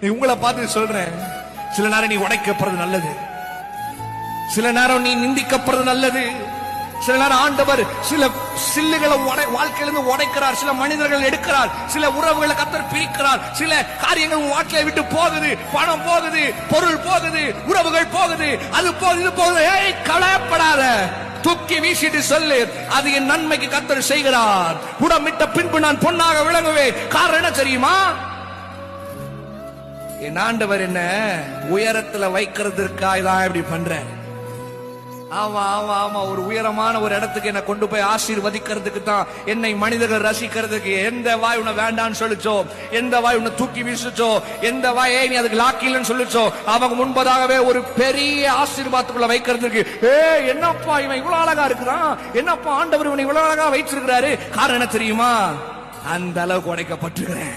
நீ உங்களை பார்த்து சொல்றேன். சில நேரம் நீ உடைக்கப்படுறது நல்லது. சில நேரம் நீ நிந்திக்கப்படுறது நல்லது. சில நேரம் ஆண்டவர் சில சில்லுகளை உடை வாழ்க்கையிலிருந்து உடைக்கிறார். சில மனிதர்கள் எடுக்கிறார். சில உறவுகளை கத்தர் பிரிக்கிறார். சில காரியங்கள் வாழ்க்கையை விட்டு போகுது. பணம் போகுது. பொருள் போகுது. உறவுகள் போகுது. அது போகுது இது போகுது. ஏய் களையப்படாத தூக்கி வீசிட்டு சொல்லு அது என் நன்மைக்கு கத்தர் செய்கிறார். உடமிட்ட பின்பு நான் பொன்னாக விளங்குவேன். காரணம் என்ன தெரியுமா? என் ஆண்டவர் என்ன உயரத்துல வைக்கிறதுக்காக தான் இப்படி பண்றேன் ஆமா ஆமா ஆமா ஒரு உயரமான ஒரு இடத்துக்கு என்ன கொண்டு போய் ஆசீர்வதிக்கிறதுக்கு தான் என்னை மனிதர்கள் ரசிக்கிறதுக்கு எந்த வாய் உன்னை வேண்டான்னு சொல்லிச்சோ எந்த வாய் உன்னை தூக்கி வீசுச்சோ எந்த வாய் நீ அதுக்கு லாக்கிலன்னு சொல்லிச்சோ அவங்க முன்பதாகவே ஒரு பெரிய ஆசீர்வாதத்துக்குள்ள வைக்கிறதுக்கு ஏ என்னப்பா இவன் இவ்வளவு அழகா இருக்கிறான்? என்னப்பா ஆண்டவர் இவனை இவ்வளவு அழகா வைச்சிருக்கிறாரு காரணம் என்ன தெரியுமா? அந்த அளவுக்கு உடைக்கப்பட்டிருக்கிறேன்.